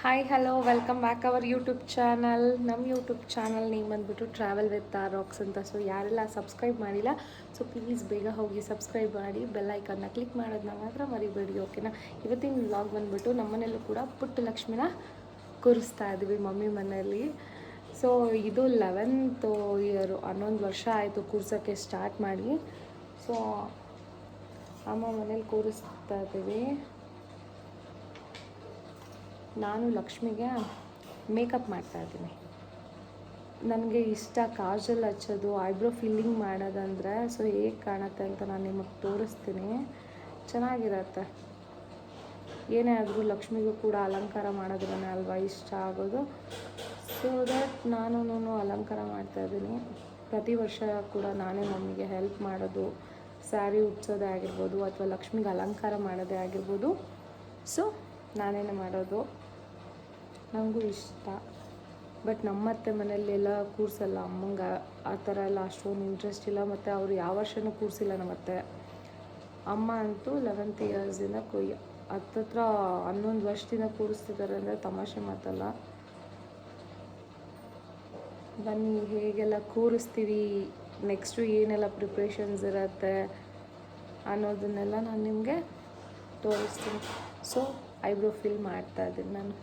Hi hello welcome back our YouTube channel ನಮ್ಮ YouTube channel name ಬಂದ್ಬಿಟ್ಟು travel with rocks ಅಂತ. So ಯಾರೆಲ್ಲ subscribe ಮಾಡಿಲ್ಲ ಸೊ ಪ್ಲೀಸ್ ಬೇಗ ಹೋಗಿ ಸಬ್ಸ್ಕ್ರೈಬ್ ಮಾಡಿ ಬೆಲ್ ಐಕನ್ನ ಕ್ಲಿಕ್ ಮಾಡೋದನ್ನ ಮಾತ್ರ ಮರಿಬೇಡಿ ಓಕೆನಾ ಇವತ್ತಿನ ವ್ಲಾಗ್ ಬಂದ್ಬಿಟ್ಟು ನಮ್ಮನೆಯಲ್ಲೂ ಕೂಡ ಪುಟ್ಟ ಲಕ್ಷ್ಮಿನ ಕೂರಿಸ್ತಾ ಇದ್ದೀವಿ ಮಮ್ಮಿ ಮನೆಯಲ್ಲಿ. ಸೊ ಇದು ಲೆವೆಂತ್ ಇಯರು ಹನ್ನೊಂದು ವರ್ಷ ಆಯಿತು ಕೂರ್ಸೋಕ್ಕೆ ಸ್ಟಾರ್ಟ್ ಮಾಡಿ. ಸೊ ಅಮ್ಮ ಮನೇಲಿ ಕೂರಿಸ್ತಾ ಇದ್ದೀವಿ. ನಾನು ಲಕ್ಷ್ಮಿಗೆ ಮೇಕಪ್ ಮಾಡ್ತಾ ಇದ್ದೀನಿ. ನನಗೆ ಇಷ್ಟ ಕಾಜಲ್ ಹಚ್ಚೋದು, ಐಬ್ರೋ ಫಿಲ್ಲಿಂಗ್ ಮಾಡೋದಂದರೆ ಸೊ ಹೇಗೆ ಕಾಣುತ್ತೆ ಅಂತ ನಾನು ನಿಮಗೆ ತೋರಿಸ್ತೀನಿ. ಚೆನ್ನಾಗಿರತ್ತೆ. ಏನೇ ಆದರೂ ಲಕ್ಷ್ಮಿಗೂ ಕೂಡ ಅಲಂಕಾರ ಮಾಡೋದ್ರೇ ಅಲ್ವಾ ಇಷ್ಟ ಆಗೋದು. ಸೊ ದಟ್ ನಾನು ಅಲಂಕಾರ ಮಾಡ್ತಾ ಇದ್ದೀನಿ. ಪ್ರತಿ ವರ್ಷ ಕೂಡ ನಾನೇ ಮಮ್ಮಿಗೆ ಹೆಲ್ಪ್ ಮಾಡೋದು ಸ್ಯಾರಿ ಉಟ್ಸೋದೇ ಆಗಿರ್ಬೋದು ಅಥವಾ ಲಕ್ಷ್ಮಿಗೆ ಅಲಂಕಾರ ಮಾಡೋದೇ ಆಗಿರ್ಬೋದು. ಸೊ ನಾನೇನೆ ಮಾಡೋದು. ನನಗೂ ಇಷ್ಟ. ಬಟ್ ನಮ್ಮ ಅತ್ತೆ ಮನೆಯಲ್ಲೆಲ್ಲ ಕೂರಿಸಲ್ಲ. ಅಮ್ಮಂಗೆ ಆ ಥರ ಎಲ್ಲ ಅಷ್ಟೊಂದು ಇಂಟ್ರೆಸ್ಟ್ ಇಲ್ಲ. ಮತ್ತು ಅವರು ಯಾವ ವರ್ಷನೂ ಕೂರಿಸಿಲ್ಲ ನಮ್ಮತ್ತೆ ಅಮ್ಮ ಅಂತೂ ಲೆವೆಂತ್ ಇಯರ್ಸಿಂದ ಕೊಯ್, ಹತ್ತತ್ರ ಹನ್ನೊಂದು ವರ್ಷದಿಂದ ಕೂರಿಸ್ತಿದ್ದಾರೆ ಅಂದರೆ ತಮಾಷೆ ಮಾತಲ್ಲ. ಬನ್ನಿ, ಹೇಗೆಲ್ಲ ಕೂರಿಸ್ತೀವಿ? ನೆಕ್ಸ್ಟು ಏನೆಲ್ಲ ಪ್ರಿಪ್ರೇಷನ್ಸ್ ಇರುತ್ತೆ ಅನ್ನೋದನ್ನೆಲ್ಲ ನಾನು ನಿಮಗೆ ತೋರಿಸ್ತೀನಿ. ಸೊ ಐಬ್ರೋ ಫಿಲ್ ಮಾಡ್ತಾ ಇದ್ದೀನಿ ನಾನು.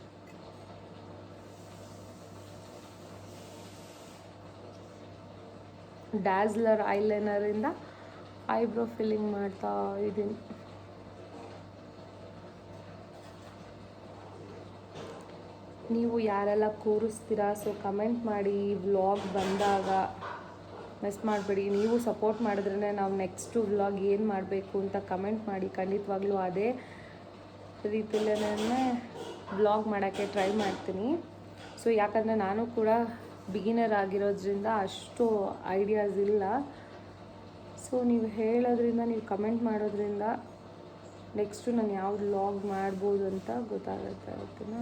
ಡ್ಯಾಸ್ಲರ್ ಐಲೈನರಿಂದ ಐಬ್ರೋ ಫಿಲ್ಲಿಂಗ್ ಮಾಡ್ತಾ ಇದ್ದೀನಿ ನೀವು ಯಾರೆಲ್ಲ ಕೂರಿಸ್ತೀರಾ ಸೊ ಕಮೆಂಟ್ ಮಾಡಿ ವ್ಲಾಗ್ ಬಂದಾಗ ಮಿಸ್ ಮಾಡಬೇಡಿ. ನೀವು ಸಪೋರ್ಟ್ ಮಾಡಿದ್ರೇ ನಾವು ನೆಕ್ಸ್ಟು ವ್ಲಾಗ್ ಏನು ಮಾಡಬೇಕು ಅಂತ ಕಮೆಂಟ್ ಮಾಡಿ. ಖಂಡಿತವಾಗ್ಲೂ ಅದೇ ರೀತಿಯಲ್ಲೇ ವ್ಲಾಗ್ ಮಾಡೋಕ್ಕೆ ಟ್ರೈ ಮಾಡ್ತೀನಿ. ಸೊ ಯಾಕಂದರೆ ನಾನು ಕೂಡ ಬಿಗಿನರ್ ಆಗಿರೋದ್ರಿಂದ ಅಷ್ಟು ಐಡಿಯಾಸ್ ಇಲ್ಲ. ಸೊ ನೀವು ಹೇಳೋದ್ರಿಂದ, ನೀವು ಕಮೆಂಟ್ ಮಾಡೋದ್ರಿಂದ ನೆಕ್ಸ್ಟು ನಾನು ಯಾವ ವ್ಲಾಗ್ ಮಾಡ್ಬೋದು ಅಂತ ಗೊತ್ತಾಗುತ್ತೆ ಓಕೆನಾ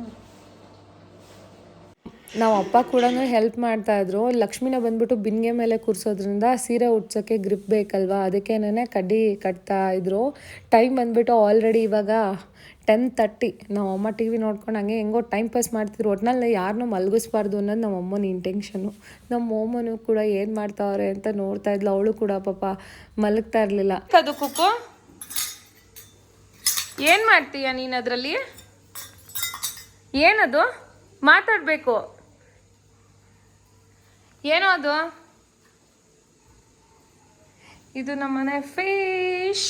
ನಾವು ಅಪ್ಪ ಕೂಡ ಹೆಲ್ಪ್ ಮಾಡ್ತಾ ಇದ್ರು. ಲಕ್ಷ್ಮಿನ ಬಂದ್ಬಿಟ್ಟು ಬಿನ್ಗೆ ಮೇಲೆ ಕೂರಿಸೋದ್ರಿಂದ ಸೀರೆ ಉಡ್ಸೋಕ್ಕೆ ಗ್ರಿಪ್ ಬೇಕಲ್ವಾ? ಅದಕ್ಕೇನೆ ಕಡ್ಡಿ ಕಟ್ತಾ ಇದ್ರು. ಟೈಮ್ ಬಂದ್ಬಿಟ್ಟು ಆಲ್ರೆಡಿ ಇವಾಗ ಟೆನ್ ತರ್ಟಿ ನಾವು ಅಮ್ಮ ಟಿ ವಿ ನೋಡ್ಕೊಂಡು ಹಂಗೆ ಹೆಂಗೋ ಟೈಮ್ ಪಾಸ್ ಮಾಡ್ತಿದ್ರು. ಒಟ್ನಲ್ಲಿ ಯಾರನ್ನೂ ಮಲಗಿಸ್ಬಾರ್ದು ಅನ್ನೋದು ನಮ್ಮ ಅಮ್ಮನ ಇಂಟೆನ್ಷನು ನಮ್ಮ ಕೂಡ ಏನು ಮಾಡ್ತಾವ್ರೆ ಅಂತ ನೋಡ್ತಾ ಇದ್ಲು. ಅವಳು ಕೂಡ ಪಾಪ ಮಲಗ್ತಾ ಇರಲಿಲ್ಲ. ಅದು ಕುಕ್ಕು? ಏನು ಮಾಡ್ತೀಯ ನೀನು ಅದರಲ್ಲಿ? ಏನದು? ಮಾತಾಡಬೇಕು. ಏನೋ ಅದು ಇದು ನಮ್ಮನೆ ಫಿಶ್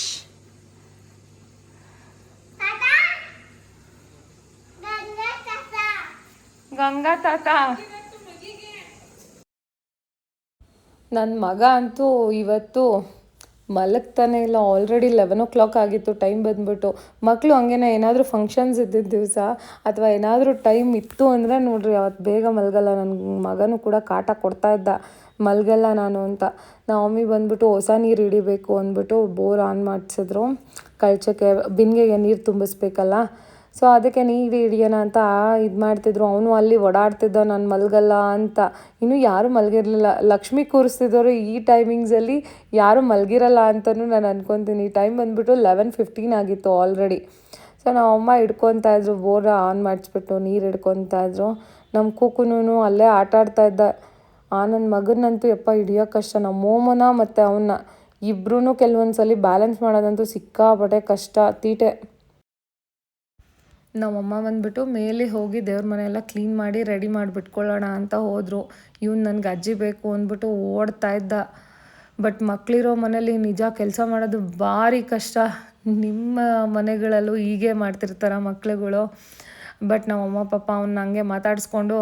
ಗಂಗಾ ತಾತ. ನನ್ನ ಮಗ ಅಂತೂ ಇವತ್ತು ಮಲಗ್ತಾನೆ ಇಲ್ಲ ಆಲ್ರೆಡಿ ಲೆವೆನ್ ಓ ಕ್ಲಾಕ್ ಆಗಿತ್ತು ಟೈಮ್ ಬಂದ್ಬಿಟ್ಟು. ಮಕ್ಕಳು ಹಂಗೇನೆ, ಏನಾದರೂ ಫಂಕ್ಷನ್ಸ್ ಇದ್ದಿದ್ದ ದಿವಸ ಅಥವಾ ಏನಾದರೂ ಟೈಮ್ ಇತ್ತು ಅಂದರೆ ನೋಡ್ರಿ ಅವತ್ತು ಬೇಗ ಮಲಗಲ್ಲ. ನನ್ನ ಮಗನೂ ಕೂಡ ಕಾಟ ಕೊಡ್ತಾ ಇದ್ದ, ಮಲಗಲ್ಲ ನಾನು ಅಂತ. ನಮ್ಮ ಮಮ್ಮಿ ಬಂದ್ಬಿಟ್ಟು, ಹೊಸ ನೀರು ಹಿಡಿಬೇಕು ಅಂದ್ಬಿಟ್ಟು ಬೋರ್ ಆನ್ ಮಾಡಿಸಿದ್ರು. ಕಳ್ಚಕ್ಕೆ, ಬಿನ್ಗೆಗೆ ನೀರು ತುಂಬಿಸ್ಬೇಕಲ್ಲ? ಸೊ ಅದಕ್ಕೆ ನೀರು ಹಿಡಿಯೋಣ ಅಂತ ಇದು ಮಾಡ್ತಿದ್ರು. ಅವನು ಅಲ್ಲಿ ಓಡಾಡ್ತಿದ್ದ ನಾನು ಮಲಗಲ್ಲ ಅಂತ. ಇನ್ನೂ ಯಾರೂ ಮಲಗಿರಲಿಲ್ಲ. ಲಕ್ಷ್ಮಿ ಕೂರಿಸ್ತಿದ್ದವರು ಈ ಟೈಮಿಂಗ್ಸಲ್ಲಿ ಯಾರೂ ಮಲಗಿರಲ್ಲ ಅಂತಲೂ ನಾನು ಅನ್ಕೊತೀನಿ. ಟೈಮ್ ಬಂದುಬಿಟ್ಟು ಲೆವೆನ್ ಫಿಫ್ಟೀನ್ ಆಗಿತ್ತು ಆಲ್ರೆಡಿ ಸೊ ನಮ್ಮ ಅಮ್ಮ ಹಿಡ್ಕೊತಾ ಇದ್ರು. ಬೋರ ಆನ್ ಮಾಡಿಸ್ಬಿಟ್ಟು ನೀರು ಹಿಡ್ಕೊತಾ ಇದ್ರು. ನಮ್ಮ ಕೂಕುನೂ ಅಲ್ಲೇ ಆಟ ಆಡ್ತಾ ಇದ್ದ. ಆ ನನ್ನ ಮಗನಂತೂ ಯಪ್ಪ ಹಿಡಿಯೋ ಕಷ್ಟ. ನಮ್ಮ ಮೋಮನ ಮತ್ತು ಅವನ್ನ ಇಬ್ಬರೂ ಕೆಲವೊಂದು ಸಲ ಬ್ಯಾಲೆನ್ಸ್ ಮಾಡೋದಂತೂ ಸಿಕ್ಕಾಪಟ್ಟೆ ಕಷ್ಟ. ತೀಟೆ. ನಮ್ಮಮ್ಮ ಬಂದ್ಬಿಟ್ಟು ಮೇಲೆ ಹೋಗಿ ದೇವ್ರ ಮನೆಯೆಲ್ಲ ಕ್ಲೀನ್ ಮಾಡಿ ರೆಡಿ ಮಾಡಿಬಿಟ್ಕೊಳ್ಳೋಣ ಅಂತ ಹೋದರು. ಇವ್ನು ನನಗೆ ಅಜ್ಜಿ ಬೇಕು ಅಂದ್ಬಿಟ್ಟು ಓಡ್ತಾ ಇದ್ದ. ಬಟ್ ಮಕ್ಕಳಿರೋ ಮನೇಲಿ ನಿಜ ಕೆಲಸ ಮಾಡೋದು ಭಾರಿ ಕಷ್ಟ. ನಿಮ್ಮ ಮನೆಗಳಲ್ಲೂ ಹೀಗೆ ಮಾಡ್ತಿರ್ತಾರೆ ಮಕ್ಳುಗಳು. ಬಟ್ ನಮ್ಮಮ್ಮ ಪಾಪ ಅವ್ನ ಹಂಗೆ ಮಾತಾಡಿಸ್ಕೊಂಡು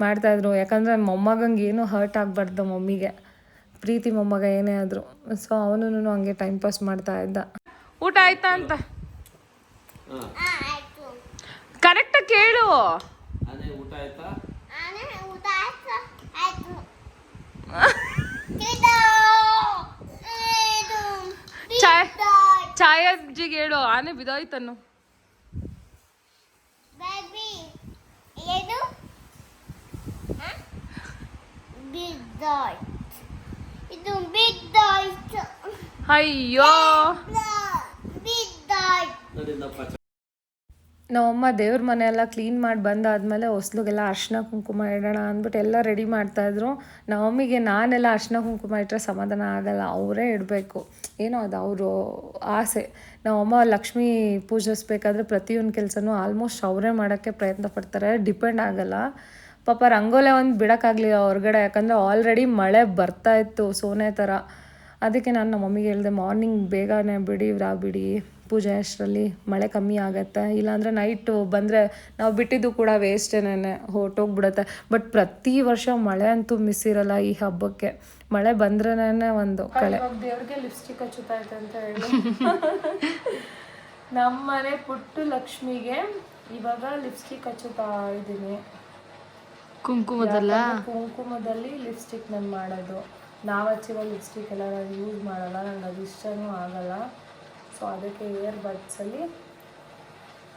ಮಾಡ್ತಾಯಿದ್ರು ಯಾಕಂದರೆ ಮೊಮ್ಮಗಂಗೆ ಏನೂ ಹರ್ಟ್ ಆಗಬಾರ್ದು ಮಮ್ಮಿಗೆ. ಪ್ರೀತಿ ಮೊಮ್ಮಗ ಏನೇ ಆದರೂ. ಸೊ ಅವನು ಹಂಗೆ ಟೈಮ್ ಪಾಸ್ ಮಾಡ್ತಾ ಇದ್ದ. ಊಟ ಆಯ್ತಾ ಅಂತ? ಕರೆಕ್ಟಾಗಿ ಕೇಳು. ಅದೇ ಊಟ ಆಯ್ತಾ? ಚಾಯ್ ಅಜ್ಜಿಗೆ ಹೇಳು ಆನೆ ಬಿದೋಯ್ತನ್ನು ಅಯ್ಯೋ. ನಮ್ಮಮ್ಮ ದೇವ್ರ ಮನೆ ಎಲ್ಲ ಕ್ಲೀನ್ ಮಾಡಿ ಬಂದಾದಮೇಲೆ ಹೊಸ್ಲಿಗೆಲ್ಲ ಅರ್ಶಿನ ಕುಂಕುಮ ಇಡೋಣ ಅಂದ್ಬಿಟ್ಟು ಎಲ್ಲ ರೆಡಿ ಮಾಡ್ತಾಯಿದ್ರು ನಮ್ಮಮ್ಮಿಗೆ ನಾನೆಲ್ಲ ಅರ್ಶಿನ ಕುಂಕುಮ ಇಟ್ಟರೆ ಸಮಾಧಾನ ಆಗಲ್ಲ, ಅವರೇ ಇಡಬೇಕು. ಏನೋ ಅದು ಅವರು ಆಸೆ. ನಮ್ಮಮ್ಮ ಲಕ್ಷ್ಮೀ ಪೂಜಿಸ್ಬೇಕಾದ್ರೆ ಪ್ರತಿಯೊಂದು ಕೆಲಸನೂ ಆಲ್ಮೋಸ್ಟ್ ಅವರೇ ಮಾಡೋಕ್ಕೆ ಪ್ರಯತ್ನ ಪಡ್ತಾರೆ ಡಿಪೆಂಡ್ ಆಗಲ್ಲ. ಪಾಪ ರಂಗೋಲೆ ಒಂದು ಬಿಡೋಕ್ಕಾಗಲಿಲ್ಲ ಹೊರಗಡೆ, ಯಾಕಂದರೆ ಆಲ್ರೆಡಿ ಮಳೆ ಬರ್ತಾ ಇತ್ತು ಸೋನೆ ಥರ ಅದಕ್ಕೆ ನಾನು ನಮ್ಮ ಮಮ್ಮಿಗೆ ಹೇಳಿದೆ ಮಾರ್ನಿಂಗ್ ಬೇಗನೆ ಬಿಡಿ ರಾ ಬಿಡಿ. ಪೂಜೆ ಅಷ್ಟರಲ್ಲಿ ಮಳೆ ಕಮ್ಮಿ ಆಗುತ್ತೆ. ಇಲ್ಲಾಂದರೆ ನೈಟು ಬಂದರೆ ನಾವು ಬಿಟ್ಟಿದ್ದು ಕೂಡ ವೇಸ್ಟೇನೆ ಹೊರ್ಟೋಗ್ಬಿಡುತ್ತೆ. ಬಟ್ ಪ್ರತಿ ವರ್ಷ ಮಳೆ ಅಂತೂ ಮಿಸ್ ಇರಲ್ಲ ಈ ಹಬ್ಬಕ್ಕೆ. ಮಳೆ ಬಂದ್ರೇನೆ ಒಂದು ಕಳೆ. ದೇವ್ರಿಗೆ ಲಿಪ್ಸ್ಟಿಕ್ ಹಚ್ಚುತ್ತಾ ಅಂತ ಹೇಳಿ. ನಮ್ಮನೆ ಪುಟ್ಟು ಲಕ್ಷ್ಮಿಗೆ ಇವಾಗ ಲಿಪ್ಸ್ಟಿಕ್ ಹಚ್ಚುತ್ತಾ ಇದ್ದೀನಿ. ಕುಂಕುಮದಲ್ಲ? ಕುಂಕುಮದಲ್ಲಿ ಲಿಪ್ಸ್ಟಿಕ್ ನಾನು ಮಾಡೋದು. ನಾವು ಹಚ್ಚಿರೋ ಲಿಪ್ಸ್ಟಿಕ್ ಎಲ್ಲ ನಾನು ಯೂಸ್ ಮಾಡಲ್ಲ ನನಗೆ ಅದು ಇಷ್ಟನೂ ಆಗಲ್ಲ. ಸೊ ಅದಕ್ಕೆ ಏರ್ ಬಡ್ಸಲ್ಲಿ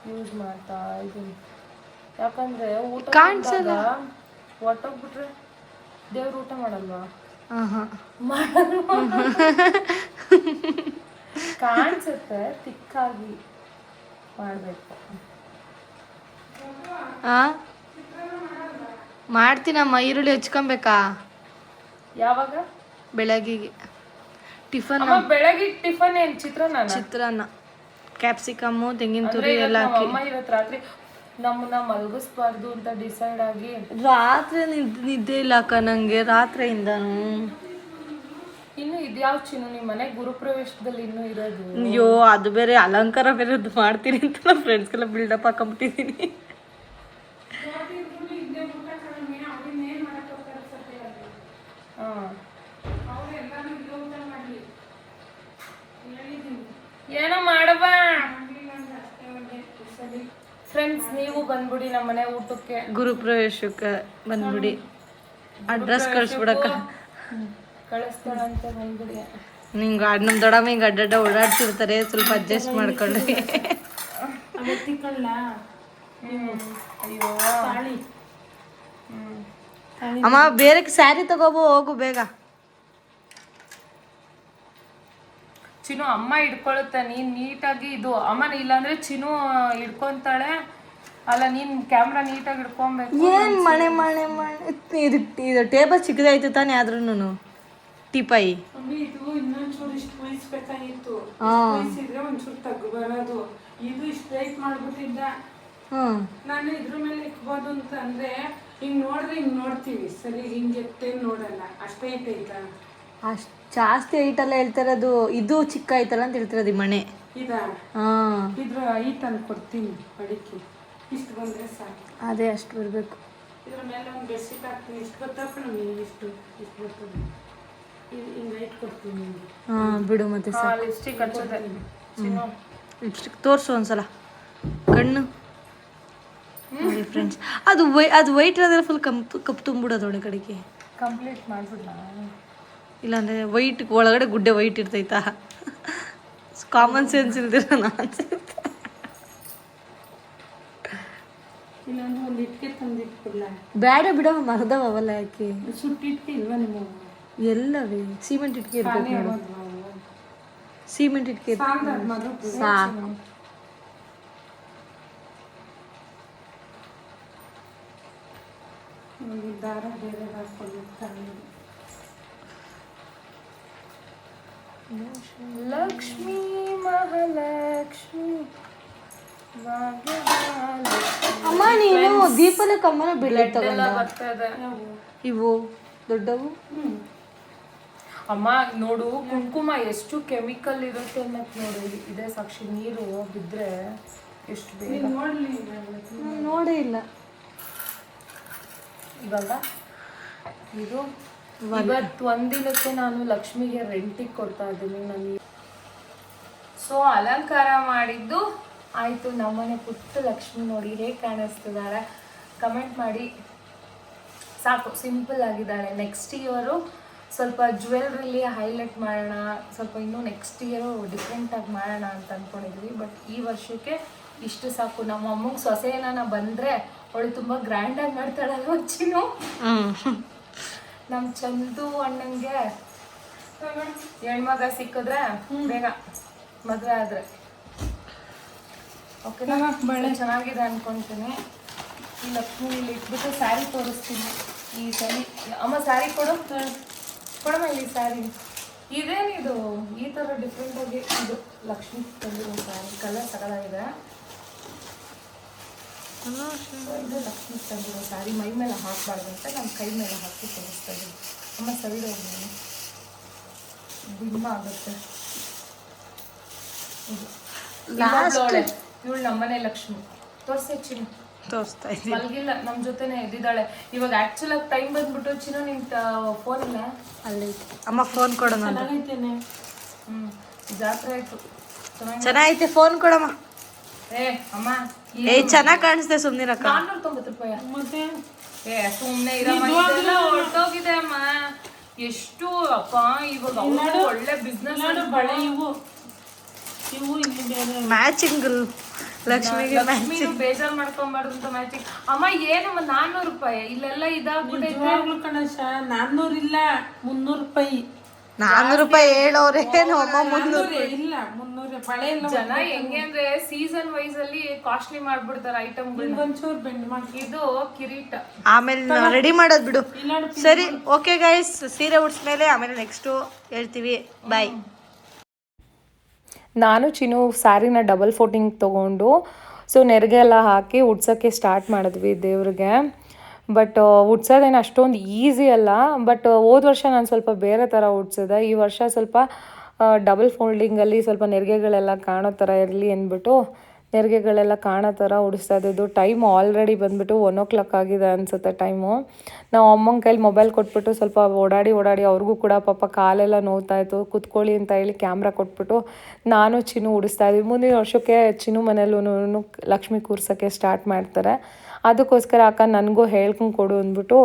ಯೂಸ್ ಮಾಡ್ತಾ ಇದ್ದೀನಿ. ಯಾಕಂದ್ರೆ ಊಟ. ಹೊಟ್ಟೋಗ್ಬಿಟ್ರೆ ದೇವ್ರ ಊಟ ಮಾಡಲ್ವಾ? ಕಾಣಿಸುತ್ತೆ ತಿಕ್ಕಾಗಿ ಮಾಡಬೇಕು. ಮಾಡ್ತೀನಮ್ಮ ಈರುಳ್ಳಿ ಹಚ್ಕೊಬೇಕಾ? ಯಾವಾಗ? ಬೆಳಗ್ಗೆಗೆ. ಟಿಫನ್ ಬೆಳಗ್ಗೆ ಟಿಫನ್ ಏನು? ಚಿತ್ರಾನ್ನ? ಚಿತ್ರಾನ್ನ. ಕ್ಯಾಪ್ಸಿಕಮ್ಮು ತೆಂಗಿನ ತುರಿ ಎಲ್ಲ ಹಾಕಿ. ನಮ್ಮ ಅಮ್ಮ ಇವತ್ತು ರಾತ್ರಿ ನಮ್ಮನ್ನ ಮಲಗಿಸ್ಬಾರ್ದು ಅಂತ ಡಿಸೈಡ್ ಆಗಿ. ರಾತ್ರಿ ನಿದ್ದೆ ಇಲ್ಲ ಅಕ್ಕ ನಂಗೆ ರಾತ್ರಿಯಿಂದನು. ಇನ್ನು ಇದ್ಯಾವ ಚಿನ್ನು? ನಿಮ್ಮ ಮನೆ ಗುರುಪ್ರವೇಶದಲ್ಲಿ ಇನ್ನೂ ಇರೋದು. ಅಯ್ಯೋ ಅದು ಬೇರೆ ಅಲಂಕಾರ ಬೇರೆ ಮಾಡ್ತೀನಿ ಅಂತ ನಮ್ಮ ಫ್ರೆಂಡ್ಸ್ಗೆಲ್ಲ ಬಿಲ್ಡಪ್ ಹಾಕೊಂಬಿಟ್ಟಿದ್ದೀನಿ ಹಾಂ. ಏನೋ ಮಾಡಬಾ ಫ್ರೆಂಡ್ಸ್ ನೀವು ಬಂದ್ಬಿಡಿ ನಮ್ಮ ಮನೆ ಊಟಕ್ಕೆ. ಗುರುಪ್ರವೇಶಕ್ಕೆ ಬಂದ್ಬಿಡಿ. ಅಡ್ರೆಸ್ ಕಳಿಸ್ಬಿಡಕ್ಕ. ಕಳಿಸ್ತಾಳಂತ ಬಂದ್ಬಿಡಿ. ನಿಂಗೆ ಅಡ್ ನಮ್ಮ ದೊಡ್ಡಮ್ಮ ಹಿಂಗೆ ಅಡ್ಡಡ್ಡ ಓಡಾಡ್ತಿರ್ತಾರೆ ಸ್ವಲ್ಪ ಅಡ್ಜಸ್ಟ್ ಮಾಡ್ಕೊಂಡು ಅಯ್ಯೋ. ಅಮ್ಮ ಬೇರೆ ಸ್ಯಾರಿ ತಗೋಬೋ ಹೋಗು ಬೇಗ. ಚಿನ್ನು ಅಮ್ಮ ಹಿಡ್ಕೊಳುತ್ತೆ ನೀನ್ ನೀಟಾಗಿ ಇದು ಅಮ್ಮನ ಇಲ್ಲಾಂದ್ರೆ ಚಿನ್ನು ಹಿಡ್ಕೊಂತಾಳೆ ಅಲ್ಲ ನೀನ್ ಕ್ಯಾಮ್ರಾ ನೀಟಾಗಿ ಹಿಡ್ಕೊಬೇಕು ಏನ್ ಮನೆ ಮನೆ ಮನೆ ಇದು ಇದು ಟೇಬಲ್ ಚಿಕ್ಕದಾಯ್ತು ತಾನೇ ಆದ್ರೂ ಟಿಪಾಯಿ ಇದು ಇನ್ನೊಂಚೂರು ಇಷ್ಟು ಉಳಿಸ್ಬೇಕಾಗಿತ್ತು ಉಳಿಸಿದ್ರೆ ಒಂಚೂರು ತಗ್ಗು ಬರೋದು. ಇದು ಸ್ಟ್ರೈಟ್ ಮಾಡ್ಬಿಟ್ಟಿದ್ದ. ನಾನು ಇದ್ರ ಮೇಲೆ ಇಕ್ಬೋದು ಅಂತ ಅಂದ್ರೆ ಹಿಂಗ್ ನೋಡ್ರೆ ಹಿಂಗ್ ನೋಡ್ತೀವಿ. ಸರಿ ಹಿಂಗೆ ಎತ್ತೇ ನೋಡಲ್ಲ. ಅಷ್ಟೇ ಐತೈತಾ ಅಷ್ಟ್ ಜಾಸ್ತಿ ಹೇಳ್ತಾರೆ ಹೇಳ್ತಿರೋದು ಇದು ಚಿಕ್ಕ ಐತಲ್ಲ ಅಂತ ಹೇಳ್ತಿರೋದು ಈ ಮನೆ. ಇದ? ಹಾ. ಇದ್ರ ತಂದು ಕೊಡ್ತೀನಿ ಅಡಿಕೆ. ಇಷ್ಟು ಬಂದ್ರೆ ಸಾಕು. ಅದೇ ಅಷ್ಟು ಬರಬೇಕು. ಇದ್ರ ಮೇಲೆ ಒಂದು ಬೆಡ್ಶೀಟ್ ಹಾಕ್ತೀನಿ. ಇಷ್ಟು ಗೊತ್ತಪ್ಪ ನಮಗೆ ಇಷ್ಟು ಇಷ್ಟು ಬರ್ತದೆ. ಹಿಂಗೆ ಕೊಡ್ತೀನಿ ನಿಮಗೆ. ಹಾ ಬಿಡು ಮತ್ತೆ ಹಾ ಲಿಪ್ಸ್ಟಿಕ್ ಹಚ್ಚೋದೆ. ಲಿಪ್ಸ್ಟಿಕ್ ತೋರಿಸು ಒಂದ್ಸಲ. ಕಣ್ಣು. ನೋಡಿ ಫ್ರೆಂಡ್ಸ್ ಅದು ವೈ ಅದು ವೈಟ್ ಇರೋದ್ರೆ ಫುಲ್ ಕಪ್ ಕಪ್ ತುಂಬಿಡೋದು ಒಳಗಡೆಗೆ. ಕಡೆಗೆ ಕಂಪ್ಲೀಟ್ ಮಾಡ್ಬಿಡ್ಲಾ? ಇಲ್ಲಾಂದ್ರೆ ವೈಟ್ ಒಳಗಡೆ ಗುಡ್ಡೆ ವೈಟ್ ಇರ್ತೈತಾ ಕಾಮನ್ ಸೆನ್ಸ್ ಇಲ್ದಿರ ನಾನು ಇಲ್ಲಾಂದ್ರೆ ಒಂದು ಇಟ್ಕೆ ತಂದಿಟ್ಬಿಡ್ಲ ಬೇಡ ಬಿಡ ಮರದವ ಅವೆಲ್ಲ ಯಾಕೆ ಸುಟ್ಟಿಟ್ಕೆ ಇಲ್ವಾ ನಿಮ್ಮ ಎಲ್ಲವೇ ಸಿಮೆಂಟ್ ಇಟ್ಕೆ ಇರ್ಬೇಕು ನೋಡು ಸಿಮೆಂಟ್ ಇಟ್ಕೆ ಇರ್ಬೇಕು. ಸಾಂದರ್ ಮಗ ಸಾಕು ನಮಗೆ ದಾರ ಬೇರೆ ಹಾಕೊಂಡಿರ್ತಾನೆ ಲಕ್ಷ್ಮೀ ಮಹಾಲಕ್ಷ್ಮಿ. ಅಮ್ಮ ನೀನು ದೀಪನ ಕಮ್ಮನ ಬಿಡ್ಲೆ ಎಲ್ಲ ತಗೊಂಡ. ಬರ್ತದೆ. ಇವು ದೊಡ್ಡವು? ಅಮ್ಮ ನೋಡು ಕುಂಕುಮ ಎಷ್ಟು ಕೆಮಿಕಲ್ ಇರುತ್ತೆ ಅನ್ನೋದು ನೋಡು. ಇದೇ ಸಾಕ್ಷಿ ನೀರು ಬಿದ್ರೆ ಎಷ್ಟು ಬೇಗ. ನೋಡೇ ಇಲ್ಲ. ಇವಾಗ ಇದು ಇವತ್ತು ಒಂದಿನಕ್ಕೆ ನಾನು ಲಕ್ಷ್ಮಿಗೆ ರೆಂಟಿಗೆ ಕೊಡ್ತಾ ಇದ್ದೀನಿ ನನಗೆ. ಸೊ ಅಲಂಕಾರ ಮಾಡಿದ್ದು ಆಯಿತು. ನಮ್ಮನೆ ಪುಟ್ಟ ಲಕ್ಷ್ಮಿ ನೋಡಿ ಹೇಗೆ ಕಾಣಿಸ್ತಿದ್ದಾರೆ. ಕಮೆಂಟ್ ಮಾಡಿ. ಸಾಕು ಸಿಂಪಲ್ ಆಗಿದ್ದಾಳೆ. ನೆಕ್ಸ್ಟ್ ಇಯರು ಸ್ವಲ್ಪ ಜ್ಯುವೆಲ್ರಿಲಿ ಹೈಲೈಟ್ ಮಾಡೋಣ. ಸ್ವಲ್ಪ ಇನ್ನೂ ನೆಕ್ಸ್ಟ್ ಇಯರು ಡಿಫ್ರೆಂಟಾಗಿ ಮಾಡೋಣ ಅಂತ ಅಂದ್ಕೊಂಡಿದ್ವಿ ಬಟ್ ಈ ವರ್ಷಕ್ಕೆ ಇಷ್ಟು ಸಾಕು. ನಮ್ಮ ಅಮ್ಮಗೆ ಸೊಸೆ ಏನಾನ ಬಂದರೆ ಅವಳು ತುಂಬ ಗ್ರ್ಯಾಂಡಾಗಿ ಮಾಡ್ತಾಳಲ್ಲ ಚಿನ್ನು? ನಮ್ಮ ಚಂದು ಅಣ್ಣಂಗೆ ಹೆಣ್ಮಗ ಸಿಕ್ಕಿದ್ರೆ ಬೇಗ ಮದುವೆ ಆದರೆ. ಓಕೆನಾ ಬಳೆ. ಚೆನ್ನಾಗಿದೆ ಅನ್ಕೊಂತೀನಿ. ಈ ಲಕ್ಷ್ಮಿ ಇಲ್ಲಿ ಇಟ್ಬಿಟ್ಟು ಸ್ಯಾರಿ ತೋರಿಸ್ತೀನಿ. ಈ ಸರಿ ಅಮ್ಮ ಸ್ಯಾರಿ ಕೊಡು. ಕೊಡಮ್ಮ ಈ ಸ್ಯಾರಿ ಇದೇನಿದು? ಈ ಥರ ಡಿಫ್ರೆಂಟಾಗಿ ಇದು ಲಕ್ಷ್ಮಿ ತಂದಿರೋ ಸ್ಯಾರಿ ಕಲರ್ ಇದು ಲಕ್ಷ್ಮಿ ತಂದಿರೋ ಸಾರಿ ಮೈ ಮೇಲೆ ಹಾಕಬಾರ್ದು ಅಂತ ನಾನು ಕೈ ಮೇಲೆ ಹಾಕಿ ತೋರಿಸ್ತಾ ಇದ್ದೀನಿ ಅಮ್ಮ ಸೈಡ್ ಹೋಗಿ ಬಿಂಬ ಆಗುತ್ತೆ. ಇವಳು ನಮ್ಮನೆ ಲಕ್ಷ್ಮಿ. ತೋರಿಸಿ ಚಿನ್ನು. ತೋರಿಸ್ತಾ ಇದ್ದೀನಿ. ಮಲಗಿಲ್ಲ ನಮ್ ಜೊತೆನೆ ಎದ್ದಿದ್ದಾಳೆ ಇವಾಗ ಆ್ಯಕ್ಚುಲ್ ಆಗಿ ಟೈಮ್ ಬಂದ್ಬಿಟ್ಟು ಚಿನ್ನು ನಿನ್ ಫೋನ್ ಇಲ್ಲ? ಅಲ್ಲಿ ಅಮ್ಮ ಫೋನ್ ಕೊಡೋಣ ನಾನು. ಚೆನ್ನಾಗೈತೇನೆ ಹ್ಮ್ ಜಾತ್ರೆ ಆಯ್ತು. ಚೆನ್ನಾಗಿ ಚೆನ್ನಾಗೈತೆ ಫೋನ್ ಕೊಡಮ್ಮ. ಏ ಅಮ್ಮ ಏ ಚೆನ್ನಾಗಿ ಕಾಣಿಸ್ದೆ ರೂಪಾಯಿ ಮತ್ತೆ? ಏ ಸುಮ್ನೆ ಇರಮ್ಮ ಹೊರ್ಟೋಗಿದೆ ಅಮ್ಮ. ಎಷ್ಟು ಅಪ್ಪ ಇವಾಗ ಒಳ್ಳೆ ಬಿಸ್ನೆಸ್ ಬಳೆ ಇವು. ಇವು ಇಲ್ಲಿ ಬೇರೆ ಮ್ಯಾಚಿಂಗ್ ಲಕ್ಷ್ಮಿಗೆ ಲಕ್ಷ್ಮೀನು ಬೇಜಾರ್ ಮಾಡ್ಕೊಂಬಾರ್ದು ಅಂತ ಮ್ಯಾಚಿಂಗ್ ಅಮ್ಮ ಏನಮ್ಮ ನಾನ್ನೂರು ರೂಪಾಯಿ? ಇಲ್ಲೆಲ್ಲ ಇದಾಗ್ಬಿಟ್ಟೈತೆ ಕಣಶ ನಾನ್ನೂರ್ ಇಲ್ಲ ಮುನ್ನೂರು ರೂಪಾಯಿ. ನಾನ್ನೂರು ರೂಪಾಯಿ ಹೇಳೋರೆ ನಮ್ಮ ಮುನ್ನೂರು ಇಲ್ಲ ಮುನ್ನೂರು ಬಳೆ ಜನ ಹೆಂಗೆ ಅಂದ್ರೆ ಸೀಸನ್ ವೈಸ್ ಅಲ್ಲಿ ಕಾಸ್ಟ್ಲಿ ಮಾಡ್ಬಿಡ್ತಾರೆ ಐಟಮ್ ಒಂಚೂರು ಬೆಂಡ್ ಮಾಡಿ. ಇದು ಕಿರೀಟ. ಆಮೇಲೆ ರೆಡಿ ಮಾಡೋದು ಬಿಡು. ಸರಿ ಓಕೆ ಗೈಸ್ ಸೀರೆ ಉಡ್ಸ್ಮೇಲೆ ಆಮೇಲೆ ನೆಕ್ಸ್ಟು ಹೇಳ್ತೀವಿ. ಬಾಯ್ ನಾನು ಚಿನ್ನು ಸ್ಯಾರಿನ ಡಬಲ್ ಫೋಟಿಂಗ್ ತೊಗೊಂಡು ಸೊ ನೆರಿಗೆ ಎಲ್ಲ ಹಾಕಿ ಉಡ್ಸೋಕ್ಕೆ ಸ್ಟಾರ್ಟ್ ಮಾಡಿದ್ವಿ ದೇವ್ರಿಗೆ. ಬಟ್ ಉಡ್ಸೋದೇನು ಅಷ್ಟೊಂದು ಈಸಿ ಅಲ್ಲ. ಬಟ್ ಹೋದ ವರ್ಷ ನಾನು ಸ್ವಲ್ಪ ಬೇರೆ ಥರ ಉಡ್ಸಿದೆ ಈ ವರ್ಷ ಸ್ವಲ್ಪ ಡಬಲ್ ಫೋಲ್ಡಿಂಗಲ್ಲಿ ಸ್ವಲ್ಪ ನೆರಿಗೆಗಳೆಲ್ಲ ಕಾಣೋ ಥರ ಇರಲಿ ಅಂದ್ಬಿಟ್ಟು ನೆರಿಗೆಗಳೆಲ್ಲ ಕಾಣೋ ಥರ ಉಡಿಸ್ತಾ ಇದ್ದಿದ್ದು. ಟೈಮ್ ಆಲ್ರೆಡಿ ಬಂದುಬಿಟ್ಟು ಒನ್ ಓ ಕ್ಲಾಕ್ ಆಗಿದೆ ಅನಿಸುತ್ತೆ ಟೈಮು ನಾವು ಅಮ್ಮನ ಕೈಲಿ ಮೊಬೈಲ್ ಕೊಟ್ಬಿಟ್ಟು ಸ್ವಲ್ಪ ಓಡಾಡಿ ಓಡಾಡಿ ಅವ್ರಿಗೂ ಕೂಡ ಪಾಪ ಕಾಲೆಲ್ಲ ನೋವ್ತಾ ಇತ್ತು. ಕುತ್ಕೊಳ್ಳಿ ಅಂತ ಹೇಳಿ ಕ್ಯಾಮ್ರಾ ಕೊಟ್ಬಿಟ್ಟು ನಾನು ಚಿನ್ನು ಉಡಿಸ್ತಾ ಇದ್ವಿ. ಮುಂದಿನ ವರ್ಷಕ್ಕೆ ಚಿನ್ನು ಮನೇಲೂ ಲಕ್ಷ್ಮಿ ಕೂರ್ಸೋಕ್ಕೆ ಸ್ಟಾರ್ಟ್ ಮಾಡ್ತಾರೆ. ಅದಕ್ಕೋಸ್ಕರ ಅಕ್ಕ ನನಗೂ ಹೇಳ್ಕೊಂಡು ಕೊಡು ಅಂದ್ಬಿಟ್ಟು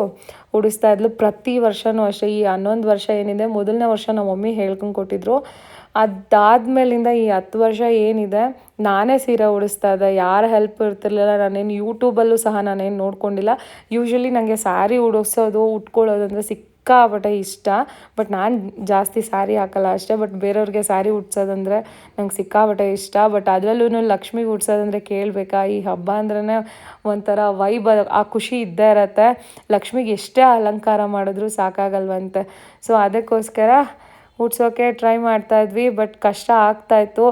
ಉಡಿಸ್ತಾ ಇದ್ಲು. ಪ್ರತಿ ವರ್ಷವೂ ಅಷ್ಟೇ, ಈ ಹನ್ನೊಂದು ವರ್ಷ ಏನಿದೆ, ಮೊದಲನೇ ವರ್ಷ ನಮ್ಮ ಮಮ್ಮಿ ಹೇಳ್ಕೊಂಡು ಕೊಟ್ಟಿದ್ರು. ಅದಾದ್ಮೇಲಿಂದ ಈ ಹತ್ತು ವರ್ಷ ಏನಿದೆ, ನಾನೇ ಸೀರೆ ಉಡಿಸ್ತಾ ಇದ್ದೆ. ಯಾರ ಹೆಲ್ಪ್ ಇರ್ತಿರ್ಲಿಲ್ಲ, ನಾನೇನು ಯೂಟ್ಯೂಬಲ್ಲೂ ಸಹ ನಾನೇನು ನೋಡ್ಕೊಂಡಿಲ್ಲ. ಯೂಶ್ವಲಿ ನನಗೆ ಸ್ಯಾರಿ ಉಡಿಸೋದು ಉಟ್ಕೊಳ್ಳೋದು ಅಂದರೆ ಸಿಕ್ಕಾಪಟ್ಟೆ ಇಷ್ಟ. ಬಟ್ ನಾನು ಜಾಸ್ತಿ ಸ್ಯಾರಿ ಹಾಕಲ್ಲ ಅಷ್ಟೇ. ಬಟ್ ಬೇರೆಯವ್ರಿಗೆ ಸ್ಯಾರಿ ಉಡ್ಸೋದಂದರೆ ನಂಗೆ ಸಿಕ್ಕಾಪಟ್ಟೆ ಇಷ್ಟ. ಬಟ್ ಅದರಲ್ಲೂ ಲಕ್ಷ್ಮಿಗೆ ಉಡ್ಸೋದಂದರೆ ಕೇಳಬೇಕಾ? ಈ ಹಬ್ಬ ಅಂದ್ರೇ ಒಂಥರ ವೈಬ್ ಆ ಖುಷಿ ಇದ್ದೇ ಇರತ್ತೆ. ಲಕ್ಷ್ಮಿಗೆ ಎಷ್ಟೇ ಅಲಂಕಾರ ಮಾಡಿದ್ರು ಸಾಕಾಗಲ್ವಂತೆ. ಸೊ ಅದಕ್ಕೋಸ್ಕರ ಉಡ್ಸೋಕೆ ಟ್ರೈ ಮಾಡ್ತಾಯಿದ್ವಿ ಬಟ್ ಕಷ್ಟ ಆಗ್ತಾಯಿತ್ತು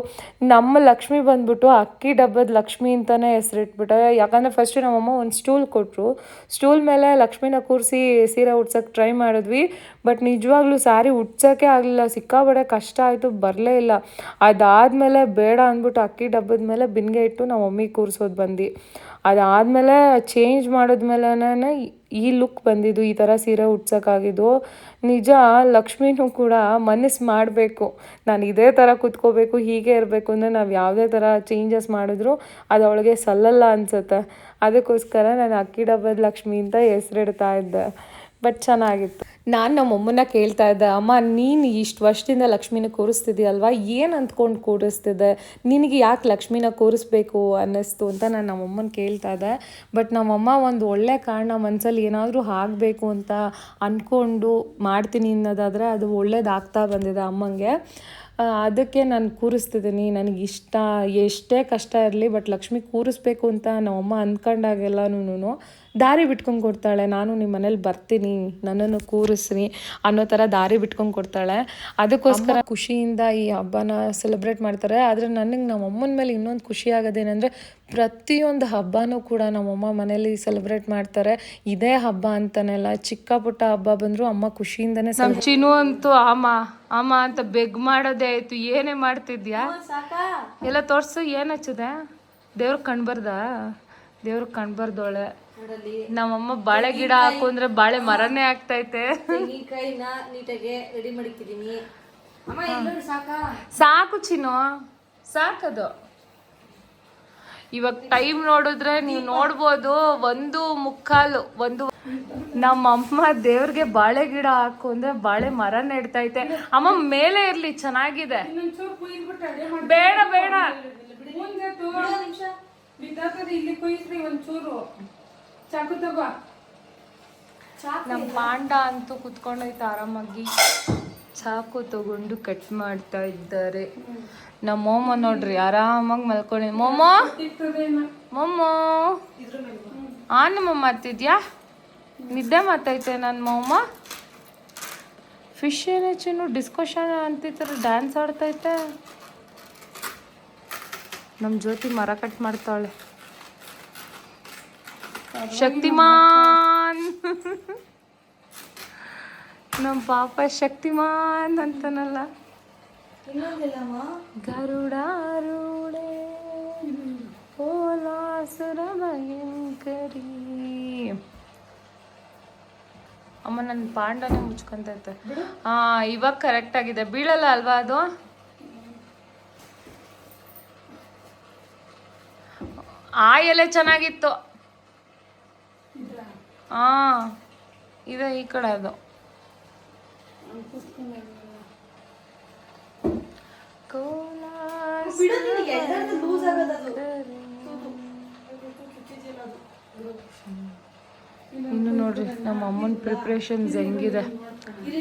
ನಮ್ಮ ಲಕ್ಷ್ಮಿ ಬಂದ್ಬಿಟ್ಟು ಅಕ್ಕಿ ಡಬ್ಬದ ಲಕ್ಷ್ಮಿ ಅಂತಲೇ ಹೆಸರಿಟ್ಬಿಟ್ಟೆ, ಯಾಕಂದರೆ ಫಸ್ಟು ನಮ್ಮಮ್ಮ ಒಂದು ಸ್ಟೂಲ್ ಕೊಟ್ಟರು ಸ್ಟೂಲ್ ಮೇಲೆ ಲಕ್ಷ್ಮಿನ ಕೂರಿಸಿ ಸೀರೆ ಉಡ್ಸೋಕ್ಕೆ ಟ್ರೈ ಮಾಡಿದ್ವಿ, ಬಟ್ ನಿಜವಾಗ್ಲೂ ಸ್ಯಾರಿ ಉಡ್ಸೋಕ್ಕೆ ಆಗಲಿಲ್ಲ ಸಿಕ್ಕಾಬಡೆ ಕಷ್ಟ ಆಯಿತು, ಬರಲೇ ಇಲ್ಲ. ಅದಾದಮೇಲೆ ಬೇಡ ಅಂದ್ಬಿಟ್ಟು ಅಕ್ಕಿ ಡಬ್ಬದ ಮೇಲೆ ಬಿನ್ಗೆ ಇಟ್ಟು ನಮ್ಮ ಮಮ್ಮಿ ಕೂರಿಸೋದು ಬಂದು ಅದಾದಮೇಲೆ ಚೇಂಜ್ ಮಾಡಿದ್ಮೇಲೆ ಈ ಲುಕ್ ಬಂದಿದ್ದು, ಈ ಥರ ಸೀರೆ ಹುಟ್ಸೋಕ್ಕಾಗಿದ್ದು ನಿಜ ಲಕ್ಷ್ಮಿನೂ ಕೂಡ ಮನಸ್ಸು ಮಾಡಬೇಕು. ನಾನು ಇದೇ ಥರ ಕೂತ್ಕೋಬೇಕು, ಹೀಗೆ ಇರಬೇಕು ಅಂದರೆ ನಾವು ಯಾವುದೇ ಥರ ಚೇಂಜಸ್ ಮಾಡಿದ್ರು ಅದು ಅವಳಿಗೆ ಸಲ್ಲಲ್ಲ ಅನಿಸುತ್ತೆ. ಅದಕ್ಕೋಸ್ಕರ ನಾನು ಅಕ್ಕಿ ಡಬ್ಬದ ಲಕ್ಷ್ಮಿ ಅಂತ ಹೆಸರಿಡ್ತಾ ಇದ್ದೆ. ಬಟ್ ಚೆನ್ನಾಗಿತ್ತು. ನಾನು ನಮ್ಮಮ್ಮನ ಕೇಳ್ತಾ ಇದ್ದೆ, ಅಮ್ಮ, ನೀನು ಇಷ್ಟು ವರ್ಷದಿಂದ ಲಕ್ಷ್ಮಿನ ಕೂರಿಸ್ತಿದ್ಯಲ್ವಾ? ಏನು ಅಂದ್ಕೊಂಡು ಕೂರಿಸ್ತಿದ್ದೆ ನಿನಗೆ ಯಾಕೆ ಲಕ್ಷ್ಮಿನ ಕೂರಿಸ್ಬೇಕು ಅನ್ನಿಸ್ತು ಅಂತ ನಾನು ನಮ್ಮಮ್ಮನ ಕೇಳ್ತಾ ಇದ್ದೆ. ಬಟ್ ನಮ್ಮಮ್ಮ ಒಂದು ಒಳ್ಳೆ ಕಾರಣ ಮನಸ್ಸಲ್ಲಿ ಏನಾದರೂ ಆಗಬೇಕು ಅಂತ ಅಂದ್ಕೊಂಡು ಮಾಡ್ತೀನಿ ಅನ್ನೋದಾದರೆ ಅದು ಒಳ್ಳೇದಾಗ್ತಾ ಬಂದಿದೆ ಅಮ್ಮಂಗೆ. ಅದಕ್ಕೆ ನಾನು ಕೂರಿಸ್ತಿದ್ದೀನಿ. ನನಗೆ ಇಷ್ಟ, ಎಷ್ಟೇ ಕಷ್ಟ ಇರಲಿ ಬಟ್ ಲಕ್ಷ್ಮಿ ಕೂರಿಸ್ಬೇಕು ಅಂತ ನಮ್ಮಮ್ಮ ಅಂದ್ಕೊಂಡಾಗೆಲ್ಲನೂ ದಾರಿ ಬಿಟ್ಕೊಂಡು ಕೊಡ್ತಾಳೆ. ನಾನು ನಿಮ್ಮ ಮನೇಲಿ ಬರ್ತೀನಿ ನನ್ನನ್ನು ಕೂರಿಸ್ರಿ ಅನ್ನೋ ಥರ ದಾರಿ ಬಿಟ್ಕೊಂಡು ಕೊಡ್ತಾಳೆ. ಅದಕ್ಕೋಸ್ಕರ ಖುಷಿಯಿಂದ ಈ ಹಬ್ಬನ ಸೆಲೆಬ್ರೇಟ್ ಮಾಡ್ತಾರೆ. ಆದರೆ ನನಗೆ ನಮ್ಮ ಅಮ್ಮನ ಮೇಲೆ ಇನ್ನೊಂದು ಖುಷಿ ಆಗೋದೇನೆಂದರೆ ಪ್ರತಿಯೊಂದು ಹಬ್ಬನೂ ಕೂಡ ನಮ್ಮಮ್ಮ ಮನೇಲಿ ಸೆಲೆಬ್ರೇಟ್ ಮಾಡ್ತಾರೆ. ಇದೇ ಹಬ್ಬ ಅಂತನೆಲ್ಲ ಚಿಕ್ಕ ಪುಟ್ಟ ಹಬ್ಬ ಬಂದರೂ ಅಮ್ಮ ಖುಷಿಯಿಂದನೇ ನಮ್ಮ ಚಿನ್ನು ಅಂತೂ ಅಮ್ಮ ಅಮ್ಮ ಅಂತ ಬೆಗ್ ಮಾಡೋದೇ ಆಯ್ತು. ಏನೇ ಮಾಡ್ತಿದ್ಯಾ? ಎಲ್ಲ ತೋರ್ಸು ಏನು ಹಚ್ಚದೆ? ದೇವ್ರ ಕಣ್ಬರ್ದ ದೇವ್ರ ಕಣ್ಬರ್ದೋಳೆ ನಮ್ಮಮ್ಮ ಬಾಳೆ ಗಿಡ ಹಾಕು ಅಂದ್ರೆ ಬಾಳೆ ಮರನೇ ಆಗ್ತೈತೆ. ತೆಂಗಿನಕಾಯಿನ ನೀಟಾಗಿ ರೆಡಿ ಅಮ್ಮ ಸಾಕಾ? ಸಾಕು ಚಿನ್ನು. ಸಾಕದು. ಇವಾಗ ಟೈಮ್ ನೋಡಿದ್ರೆ ನೀವು ನೋಡ್ಬೋದು ಒಂದು ಮುಕ್ಕಾಲು ಒಂದು ನಮ್ಮಮ್ಮ ದೇವ್ರಿಗೆ ಬಾಳೆ ಗಿಡ ಹಾಕು ಅಂದ್ರೆ ಬಾಳೆ ಮರ ನೆಡ್ತೈತೆ ಅಮ್ಮ ಮೇಲೆ ಇರ್ಲಿ ಚೆನ್ನಾಗಿದೆ. ಬೇಡ ಬೇಡ. ಚಾಕು ತಗೋ. ನಮ್ಮ ಪಾಂಡ ಅಂತೂ ಕುತ್ಕೊಂಡೈತೆ ಆರಾಮಾಗಿ. ಚಾಕು ತಗೊಂಡು ಕಟ್ ಮಾಡ್ತಾ ಇದ್ದಾರೆ. ನಮ್ಮ ಮೊಮ್ಮ ನೋಡ್ರಿ ಆರಾಮಾಗಿ ಮಲ್ಕೊಂಡಿ. ಮೊಮ್ಮ ಇರ್ತದೇನೋ ಮೊಮ್ಮ ಆನಮ್ಮ ಮಾಡ್ತಿದ್ಯಾ? ನಿದ್ದೆ ಮಾತೈತೆ ನನ್ನ ಮೊಮ್ಮ ಫಿಶ್ ಏನೇಚಿನ್ನು ಡಿಸ್ಕಷನ್ ಅಂತಿದ್ರೆ ಡ್ಯಾನ್ಸ್ ಆಡ್ತೈತೆ. ನಮ್ಮ ಜ್ಯೋತಿ ಮರ ಕಟ್ ಮಾಡ್ತಾಳೆ. ಶಕ್ತಿಮಾನ್. ನಮ್ಮ ಪಾಪ ಶಕ್ತಿಮಾನ್ ಅಂತನಲ್ಲ. ಗರುಡಾರೂಢೆ ಓಲಾಸುರ ಭಯಂಕರಿ. ಅಮ್ಮ ನನ್ನ ಪಾಂಡನೇ ಮುಚ್ಕೊಂತೈತೆ ಹಾ ಇವಾಗ ಕರೆಕ್ಟ್ ಆಗಿದೆ. ಬೀಳಲ್ಲ ಅಲ್ವಾ ಅದು? ಆ ಎಲೆ ಚೆನ್ನಾಗಿತ್ತು. ಹಾ ಇದೆ ಈ ಕಡೆ ಅದು. ಇನ್ನು ನೋಡ್ರಿ ನಮ್ಮ ಅಮ್ಮನ ಪ್ರಿಪ್ರೇಷನ್ಸ್ ಹೆಂಗಿದೆ.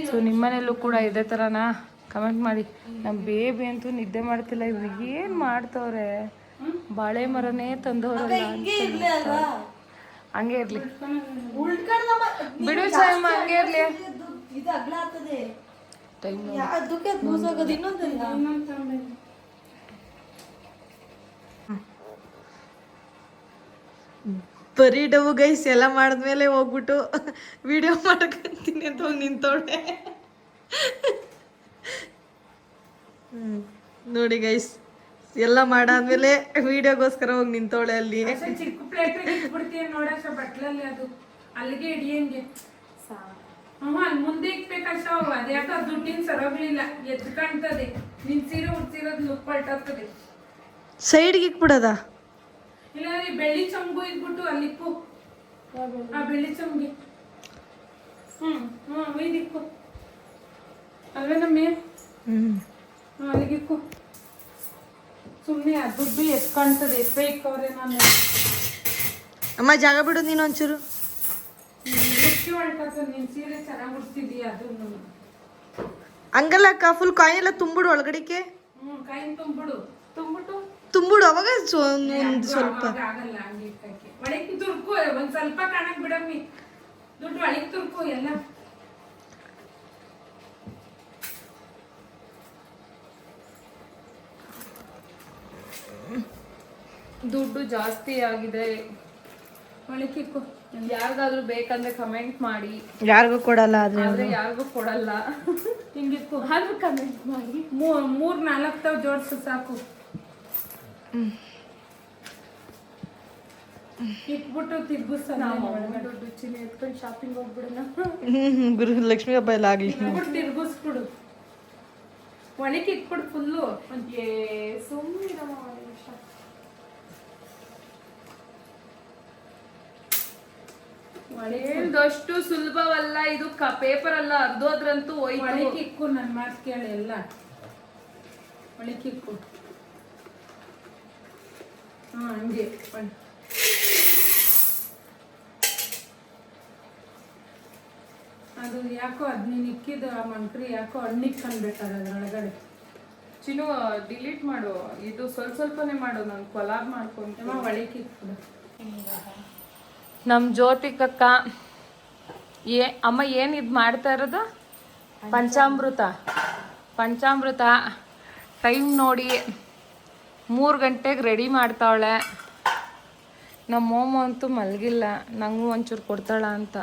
ಸೊ ನಿಮ್ಮನೇಲೂ ಕೂಡ ಇದೇ ಥರನಾ ಕಮೆಂಟ್ ಮಾಡಿ. ನಮ್ಮ ಬೇಬಿ ಅಂತೂ ನಿದ್ದೆ ಮಾಡ್ತಿಲ್ಲ ಇವ್ರಿಗೆ ಏನು ಮಾಡ್ತವ್ರೆ? ಬಾಳೆ ಮರನೇ ತಂದವ್ರಲ್ಲ ಅಂತ ಹಂಗೆ ಇರ್ಲಿ. ಬಿಡು ಸಾಯಮ್ಮ ಹಂಗೆ ಇರ್ಲಿ. ಟೈಮ್ ಬರೀ ಡವು ಗೈಸ್ ಎಲ್ಲ ಮಾಡಿದ್ಮೇಲೆ ಹೋಗ್ಬಿಟ್ಟು ವಿಡಿಯೋ ಮಾಡ್ಕೊಂತೀನಿ ಅಂತ ಹೋಗಿ ನಿಂತೋಡೆ ಹ್ಮ್. ನೋಡಿ ಗೈಸ್. ಎಲ್ಲ ಮಾಡಾದ್ಮೇಲೆ ವಿಡಿಯೋಗೋಸ್ಕರ ಹೋಗಿ ನಿಂತೋಳೆ ಅಲ್ಲಿ. ಚಿಕ್ಕ ಪ್ಲೇಟ್ ಬಿಡ್ತೀನಿ ನೋಡಷ್ಟ ಬಟ್ಲಲ್ಲಿ ಅದು. ಅಲ್ಲಿಗೆ ಹಿಡಿಯಂಗೆ ಹ್ಞೂ ಅಲ್ಲಿ ಮುಂದೆ ಇಕ್ಬೇಕಷ್ಟ ಅದ್ಯಾಕ ದುಡ್ಡಿನ ಸರೋಗ್ಲಿಲ್ಲ ಎದ್ದು ಕಾಣ್ತದೆ. ನಿನ್ ಸೀರೆ ಉಡ್ಸಿರೋದು ಲುಕ್ ಪಲ್ಟಾಗ್ತದೆ. ಸೈಡ್ಗೆ ಇಕ್ಬಿಡದ? ಇಲ್ಲಾಂದ್ರೆ ಬೆಳ್ಳಿ ಚಂಬು ಇದ್ಬಿಟ್ಟು ಅಲ್ಲಿಕ್ಕು ಆ ಬೆಳ್ಳಿ ಚಂಬಿ ಹ್ಮ್ ಹ್ಮ್ ಇದಿಕ್ಕು. ಅಲ್ವೇ ನಮ್ಮಿ ಹ್ಮ್ ಹ್ಮ್ ಅಲ್ಲಿಗಿಕ್ಕು ಸುಮ್ಮನೆ ದುಡ್ಡು ಎತ್ಕೊಂತದೆ ಕಾಣ್ತದೆ ಎತ್ತೇ ಇಕ್ಕವ್ರೆ ನಾನು. ಅಮ್ಮ ಜಾಗ ಬಿಡು ನೀನು ಒಂಚೂರು. ಮುಚ್ಚಿ ಹೊಳ್ಕತ್ತ ನಿನ್ ಸೀರೆ ಚೆನ್ನಾಗಿ ಉಡ್ತಿದೀಯ ಅದನ್ನು. ಹಂಗಲ್ಲ ಅಕ್ಕ ಫುಲ್ ಕಾಯಿನ್ ಎಲ್ಲ ತುಂಬಿಡು ಒಳಗಡೆಗೆ ಹ್ಮ್ ಕೈ ತುಂಬಿಡು. ತುಂಬಿಟ್ಟು? ತುಂಬಿಡು ಅವಾಗ ಸ್ವ- ಒಂದು ಸ್ವಲ್ಪ. ಅವಾಗ ಆಗಲ್ಲ ಹಂಗೆ ಇಕ್ಕಕ್ಕೆ. ಒಳಗೆ ತುರ್ಕು ಒಂದ್ ಸ್ವಲ್ಪ ಕಾಣಕ್ ಬಿಡಮ್ಮಿ ದುಡ್ಡು ಒಳಗೆ ತುರ್ಕು ಎಲ್ಲ. ದುಡ್ಡು ಜಾಸ್ತಿ ಆಗಿದೆ. ಒಳಕಿಕ್ಕು ಯಾರಿಗಾದ್ರೂ ಬೇಕಂದ್ರೆ ಕಮೆಂಟ್ ಮಾಡಿ. ಯಾರಿಗೂ ಕೊಡಲ್ಲ ಆದ್ರೆ ಆದ್ರೆ ಯಾರಿಗೂ ಕೊಡಲ್ಲ. ಹಿಂಗಿತ್ತು. ಆದ್ರೂ ಕಮೆಂಟ್ ಮಾಡಿ. ಮೂರ್ ಮೂರ್ ನಾಲ್ಕು ತಾವ್ ಜೋಡ್ಸು ಸಾಕು. ಇಟ್ಬಿಟ್ಟು ತಿರ್ಗಿಸ ದುಡ್ಡು ಚಿನ್ನ ಎತ್ಕೊಂಡು ಶಾಪಿಂಗ್ ಹೋಗ್ಬಿಡೋಣ. ಹ್ಮ್ ಗುರು ಲಕ್ಷ್ಮೀ ಹಬ್ಬ ಎಲ್ಲ ಆಗ್ಲಿ. ಇಟ್ಬಿಟ್ಟು ತಿರ್ಗಿಸ್ಬಿಡು. ಒಳಗೆ ಇಟ್ಬಿಡು ಫುಲ್ಲು ಏ ಸುಮ್ಮನಿರಮ್ಮ ಒಂದ್ ನಿಮಿಷ ಹೇಳ್ದಷ್ಟು ಸುಲಭವಲ್ಲ ಇದು ಪೇಪರ್ ಅಲ್ಲ ಅರ್ಧೋದ್ರಂತೂ ಒಳಕಿಕ್ಕು ನನ್ನ ಮಾತು ಕೇಳಿ ಎಲ್ಲ. ಒಳಕಿಕ್ಕು ಹಾ ಹಂಗೆ ಅದು ಯಾಕೋ ಅದ್ ನೀನ್ ಇಕ್ಕಿದ ಮಂಕ್ರಿ ಯಾಕೋ ಅಣ್ಣಿಕ್ ಕಂಡ್ಬೇಕಾದ ಅದ್ರೊಳಗಡೆ. ಚಿನ್ನು ಡಿಲೀಟ್ ಮಾಡು. ಇದು ಸ್ವಲ್ಪ ಸ್ವಲ್ಪನೇ ಮಾಡು ನಾನು ಕೊಲಾಬ್ ಮಾಡ್ಕೊಂತ ಒಳಿಕಿಕ್ಕು ನಮ್ಮ ಜ್ಯೋತಿಕಕ್ಕ ಏ, ಅಮ್ಮ ಏನು ಇದು ಮಾಡ್ತಾ ಇರೋದು? ಪಂಚಾಮೃತ. ಪಂಚಾಮೃತ ಟೈಮ್ ನೋಡಿ ಮೂರು ಗಂಟೆಗೆ ರೆಡಿ ಮಾಡ್ತಾವಳೆ. ನಮ್ಮ ಮೋಮ ಅಂತೂ ಮಲಗಿಲ್ಲ, ನಂಗೂ ಒಂಚೂರು ಕೊಡ್ತಾಳ ಅಂತ.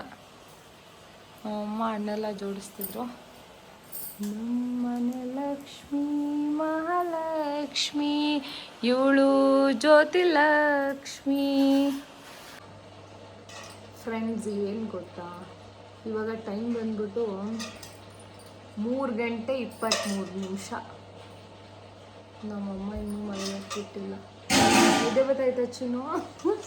ಅಮ್ಮ ಅಣ್ಣೆಲ್ಲ ಜೋಡಿಸ್ತಿದ್ರು. ನಮ್ಮನೆ ಲಕ್ಷ್ಮೀ, ಮಹಾಲಕ್ಷ್ಮಿ, ಇವಳು ಜ್ಯೋತಿ ಲಕ್ಷ್ಮಿ. ಫ್ರೆಂಡ್ಸ್ ಏನು ಗೊತ್ತಾ? ಇವಾಗ ಟೈಮ್ ಬಂದ್ಬಿಟ್ಟು ಮೂರು ಗಂಟೆ ಇಪ್ಪತ್ತ್ಮೂರು ನಿಮಿಷ. ನಮ್ಮಮ್ಮ ಇನ್ನೂ ಮಲಗಿಟ್ಟಿಲ್ಲ ನಿದ್ದೆ ಬರ್ತೈತೆ ಅಚ್ಚುನು?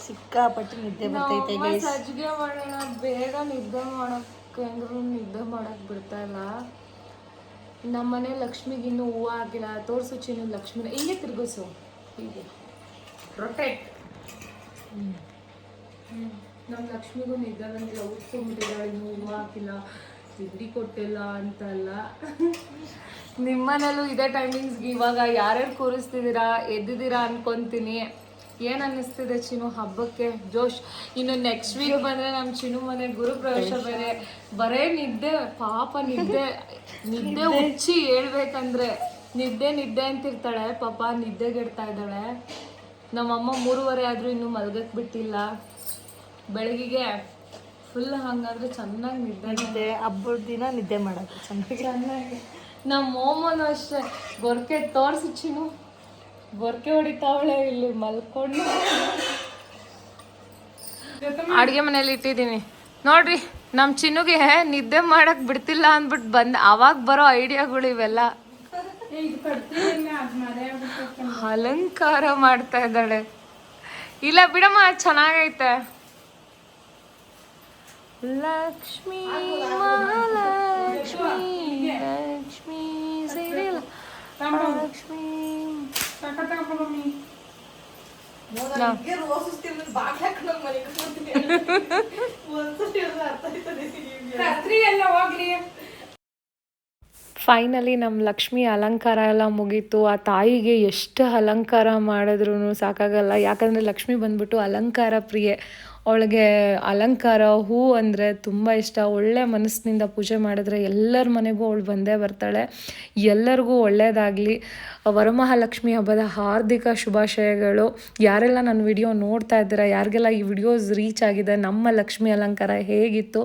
ಸಿಕ್ಕಾಪಟ್ಟು ನಿದ್ದೆ ಬರ್ತೈತೆ ಸಜ್ಜಿಗೆ ಮಾಡೋಣ ಬೇಗ ನಿದ್ದೆ ಮಾಡೋಕ್ಕೆ ಅಂದ್ರೂ ನಿದ್ದೆ ಮಾಡೋಕ್ಕೆ ಬಿಡ್ತಾ ಇಲ್ಲ. ನಮ್ಮನೆ ಲಕ್ಷ್ಮಿಗೆ ಇನ್ನೂ ಹೂವು ಹಾಕಿಲ್ಲ. ತೋರಿಸು ಚಿನ್ನು ಲಕ್ಷ್ಮಿನ. ಹಿಂಗೆ ತಿರುಗಿಸು. ಹೀಗೆ. ರೊಟೇಟ್ ನಮ್ಮ ಲಕ್ಷ್ಮಿಗೂ ನಿದ್ದೆ ಬಂದಿಲ್ಲ ಉಟ್ಕೊಂಡ್ಬಿಟ್ಟಿದ್ದಾಳೆ ಇನ್ನೂ ಹೂವು ಹಾಕಿಲ್ಲ ತಿಂಡಿ ಕೊಟ್ಟಿಲ್ಲ ಅಂತಲ್ಲ ನಿಮ್ಮನೇಲೂ ಇದೇ ಟೈಮಿಂಗ್ಸ್ಗೆ ಇವಾಗ ಯಾರ್ಯಾರು ಕೂರಿಸ್ತಿದ್ದೀರಾ ಎದ್ದಿದ್ದೀರಾ ಅನ್ಕೊಂತೀನಿ. ಏನು ಅನ್ನಿಸ್ತಿದೆ ಚಿನ್ನು ಹಬ್ಬಕ್ಕೆ? ಜೋಶ್ ಇನ್ನು ನೆಕ್ಸ್ಟ್ ವೀಕ್ ಬಂದರೆ ನಮ್ಮ ಚಿನ್ನು ಮನೆ ಗುರು ಪ್ರವೇಶ ಬೇರೆ. ಬರೇ ನಿದ್ದೆ ಪಾಪ ನಿದ್ದೆ. ನಿದ್ದೆ ಹುಚ್ಚಿ ಹೇಳ್ಬೇಕಂದ್ರೆ ನಿದ್ದೆ ನಿದ್ದೆ ಅಂತಿರ್ತಾಳೆ. ಪಾಪ ನಿದ್ದೆಗೆಡ್ತಾ ಇದ್ದಾಳೆ. ನಮ್ಮಮ್ಮ ಮೂರುವರೆ ಆದರೂ ಇನ್ನೂ ಮಲ್ಗಕ್ಕೆ ಬಿಟ್ಟಿಲ್ಲ. ಬೆಳಗಿಗೆ ಫುಲ್ ಹಂಗಂದ್ರೆ ಚೆನ್ನಾಗಿ ನಿದ್ದೆ ನಿದ್ದೆ ಹಬ್ಬದ ದಿನ ನಿದ್ದೆ ಮಾಡೋದು ಚೆನ್ನಾಗಿ. ಚೆನ್ನಾಗಿ. ನಮ್ಮ ಮೋಮನು ಅಷ್ಟೇ. ಗೊರ್ಕೆ ತೋರಿಸಿ ಚಿನ್ನು. ಗೊರ್ಕೆ ಹೊಡಿತಾವಳೆ ಇಲ್ಲಿ ಮಲ್ಕೊಂಡು. ಅಡುಗೆ ಮನೇಲಿ ಇಟ್ಟಿದ್ದೀನಿ. ನೋಡ್ರಿ ನಮ್ಮ ಚಿನ್ನುಗೆ ನಿದ್ದೆ ಮಾಡಕ್ ಬಿಡ್ತಿಲ್ಲ ಅಂದ್ಬಿಟ್ಟು ಬಂದ್ ಅವಾಗ ಬರೋ ಐಡಿಯಾಗಳು ಇವೆಲ್ಲ. ಅಲಂಕಾರ ಮಾಡ್ತಾ ಇದ್ದಾಳೆ. ಇಲ್ಲ ಬಿಡಮ್ಮ ಚೆನ್ನಾಗೈತೆ. ಲಕ್ಷ್ಮೀ ಮಹಾಲಕ್ಷ್ಮೀ ಲಕ್ಷ್ಮೀ ಸೇರಿಲ್ಲ ಲಕ್ಷ್ಮೀ. ಫೈನಲಿ ನಮ್ಮ ಲಕ್ಷ್ಮಿ ಅಲಂಕಾರ ಎಲ್ಲ ಮುಗೀತು. ಆ ತಾಯಿಗೆ ಎಷ್ಟು ಅಲಂಕಾರ ಮಾಡಿದ್ರೂ ಸಾಕಾಗಲ್ಲ. ಯಾಕಂದರೆ ಲಕ್ಷ್ಮಿ ಬಂದ್ಬಿಟ್ಟು ಅಲಂಕಾರ ಪ್ರಿಯೆ. ಅವಳಿಗೆ ಅಲಂಕಾರ, ಹೂ ಅಂದರೆ ತುಂಬ ಇಷ್ಟ. ಒಳ್ಳೆ ಮನಸ್ಸಿನಿಂದ ಪೂಜೆ ಮಾಡಿದ್ರೆ ಎಲ್ಲರ ಮನೆಗೂ ಅವಳು ಬಂದೇ ಬರ್ತಾಳೆ. ಎಲ್ಲರಿಗೂ ಒಳ್ಳೆಯದಾಗಲಿ ವರಮಹಾಲಕ್ಷ್ಮಿ ಹಬ್ಬದ ಹಾರ್ದಿಕ ಶುಭಾಶಯಗಳು. ಯಾರೆಲ್ಲ ನನ್ನ ವಿಡಿಯೋ ನೋಡ್ತಾ ಇದ್ದೀರಾ, ಯಾರಿಗೆಲ್ಲ ಈ ವಿಡಿಯೋಸ್ ರೀಚ್ ಆಗಿದೆ, ನಮ್ಮ ಲಕ್ಷ್ಮಿ ಅಲಂಕಾರ ಹೇಗಿತ್ತು,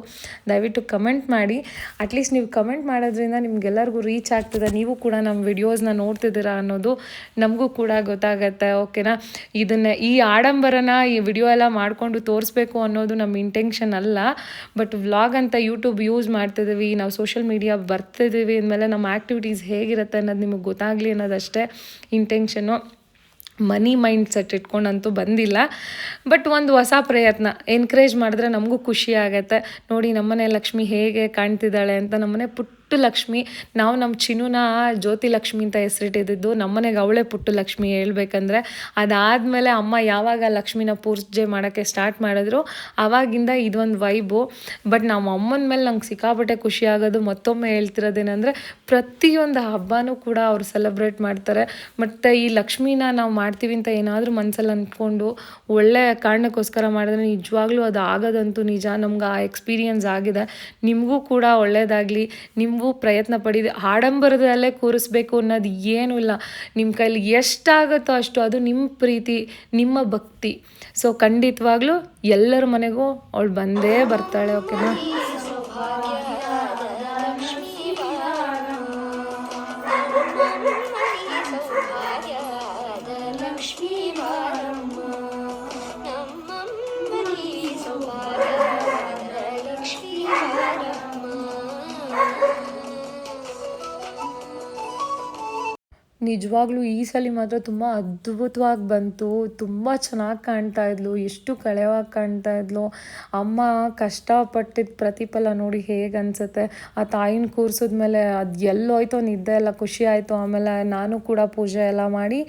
ದಯವಿಟ್ಟು ಕಮೆಂಟ್ ಮಾಡಿ. ಅಟ್ಲೀಸ್ಟ್ ನೀವು ಕಮೆಂಟ್ ಮಾಡೋದ್ರಿಂದ ನಿಮ್ಗೆಲ್ಲರಿಗೂ ರೀಚ್ ಆಗ್ತದೆ. ನೀವು ಕೂಡ ನಮ್ಮ ವಿಡಿಯೋಸ್ನ ನೋಡ್ತಿದ್ದೀರಾ ಅನ್ನೋದು ನಮಗೂ ಕೂಡ ಗೊತ್ತಾಗತ್ತೆ ಓಕೆನಾ ಇದನ್ನ ಈ ಆಡಂಬರನ ಈ ವಿಡಿಯೋ ಎಲ್ಲ ಮಾಡಿಕೊಂಡು ತೋರಿಸ್ಬೇಕು ಅನ್ನೋದು ನಮ್ಮ ಇಂಟೆನ್ಷನ್ ಅಲ್ಲ. ಬಟ್ ವ್ಲಾಗ್ ಅಂತ ಯೂಟ್ಯೂಬ್ ಯೂಸ್ ಮಾಡ್ತಿದ್ದೀವಿ ನಾವು ಸೋಷಿಯಲ್ ಮೀಡಿಯಾ ಬರ್ತಿದ್ದೀವಿ ಅಂದಮೇಲೆ ನಮ್ಮ ಆ್ಯಕ್ಟಿವಿಟೀಸ್ ಹೇಗಿರುತ್ತೆ ಅನ್ನೋದು ನಿಮಗೆ ಗೊತ್ತಾಗಲಿ ಅನ್ನೋದಷ್ಟೇ ಇಂಟೆನ್ಷನ್ನು ಮನಿ ಮೈಂಡ್ ಸೆಟ್ ಇಟ್ಕೊಂಡಂತೂ ಬಂದಿಲ್ಲ. ಬಟ್ ಒಂದು ಹೊಸ ಪ್ರಯತ್ನ ಎನ್ಕರೇಜ್ ಮಾಡಿದ್ರೆ ನಮಗೂ ಖುಷಿ ಆಗುತ್ತೆ. ನೋಡಿ ನಮ್ಮನೆ ಲಕ್ಷ್ಮಿ ಹೇಗೆ ಕಾಣ್ತಿದ್ದಾಳೆ ಅಂತ ನಮ್ಮನೆ ಪುಟ್ಟ ಲಕ್ಷ್ಮಿ ನಾವು ನಮ್ಮ ಚಿನ್ನುನ ಜ್ಯೋತಿ ಲಕ್ಷ್ಮಿ ಅಂತ ಹೆಸರಿಟ್ಟಿದ್ದು, ನಮ್ಮನೆಗೆ ಅವಳೇ ಪುಟ್ಟು ಲಕ್ಷ್ಮಿ ಹೇಳ್ಬೇಕಂದ್ರೆ, ಅದಾದಮೇಲೆ ಅಮ್ಮ ಯಾವಾಗ ಲಕ್ಷ್ಮಿನ ಪೂಜೆ ಮಾಡೋಕ್ಕೆ ಸ್ಟಾರ್ಟ್ ಮಾಡಿದ್ರು ಆವಾಗಿಂದ ಇದೊಂದು ವೈಬು ಬಟ್ ನಮ್ಮ ಅಮ್ಮನ ಮೇಲೆ ನಂಗೆ ಸಿಕ್ಕಾಪಟ್ಟೆ ಖುಷಿ ಆಗೋದು, ಮತ್ತೊಮ್ಮೆ ಹೇಳ್ತಿರೋದೇನೆಂದರೆ, ಪ್ರತಿಯೊಂದು ಹಬ್ಬನೂ ಕೂಡ ಅವ್ರು ಸೆಲೆಬ್ರೇಟ್ ಮಾಡ್ತಾರೆ. ಮತ್ತು ಈ ಲಕ್ಷ್ಮಿನ ನಾವು ಮಾಡ್ತೀವಿ ಅಂತ ಏನಾದರೂ ಮನಸ್ಸಲ್ಲಿ ಅಂದ್ಕೊಂಡು ಒಳ್ಳೆ ಕಾರಣಕ್ಕೋಸ್ಕರ ಮಾಡಿದ್ರೆ ನಿಜವಾಗ್ಲೂ ಅದು ಆಗೋದಂತೂ ನಿಜ, ನಮ್ಗೆ ಆ ಎಕ್ಸ್ಪೀರಿಯನ್ಸ್ ಆಗಿದೆ. ನಿಮಗೂ ಕೂಡ ಒಳ್ಳೆಯದಾಗಲಿ ನಿಮಗೂ ಪ್ರಯತ್ನ ಪಡಿದೆ ಆಡಂಬರದಲ್ಲೇ ಕೂರಿಸ್ಬೇಕು ಅನ್ನೋದು ಏನೂ ಇಲ್ಲ. ನಿಮ್ಮ ಕೈಲಿ ಎಷ್ಟಾಗುತ್ತೋ ಅಷ್ಟು ಅದು ನಿಮ್ಮ ಪ್ರೀತಿ, ನಿಮ್ಮ ಭಕ್ತಿ. ಸೊ ಖಂಡಿತವಾಗ್ಲೂ ಎಲ್ಲರ ಮನೆಗೂ ಅವಳು ಬಂದೇ ಬರ್ತಾಳೆ ಓಕೆನಾ ನಿಜವಾಗ್ಲೂ ಈ ಸಲ ಮಾತ್ರ ತುಂಬ ಅದ್ಭುತವಾಗಿ ಬಂತು. ತುಂಬ ಚೆನ್ನಾಗಿ ಕಾಣ್ತಾ ಇದ್ಲು. ಎಷ್ಟು ಕಳೆವಾಗಿ ಕಾಣ್ತಾ ಇದ್ಲು. ಅಮ್ಮ ಕಷ್ಟಪಟ್ಟಿದ್ದ ಪ್ರತಿಫಲ ನೋಡಿ ಹೇಗೆ ಅನ್ಸುತ್ತೆ. ಆ ತಾಯಿನ ಕೂರಿಸಿದ್ಮೇಲೆ ಅದು ಎಲ್ಲೋಯ್ತೋ ನಿದ್ದೆ ಎಲ್ಲ ಖುಷಿ ಆಯಿತು. ಆಮೇಲೆ ನಾನು ಕೂಡ ಪೂಜೆ ಎಲ್ಲ ಮಾಡಿ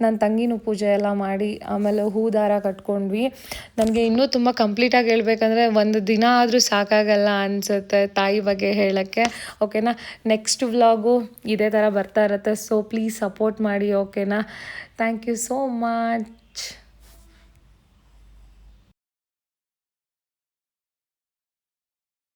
ನನ್ನ ತಂಗಿನೂ ಪೂಜೆ ಎಲ್ಲ ಮಾಡಿ, ಆಮೇಲೆ ಹೂ ದಾರ ಕಟ್ಕೊಂಡ್ವಿ. ನನಗೆ ಇನ್ನೂ ತುಂಬ ಕಂಪ್ಲೀಟಾಗಿ ಹೇಳ್ಬೇಕಂದ್ರೆ ಒಂದು ದಿನ ಆದರೂ ಸಾಕಾಗಲ್ಲ ಅನಿಸುತ್ತೆ ತಾಯಿ ಬಗ್ಗೆ ಹೇಳೋಕ್ಕೆ. ಓಕೆನಾ? ನೆಕ್ಸ್ಟ್ ವ್ಲಾಗು ಇದೇ ಥರ ಬರ್ತಾ ಇರುತ್ತೆ. ಸೊ ಪ್ಲೀಸ್ ಸಪೋರ್ಟ್ ಮಾಡಿ ಓಕೆನಾ ಥ್ಯಾಂಕ್ ಯು ಸೋ ಮಚ್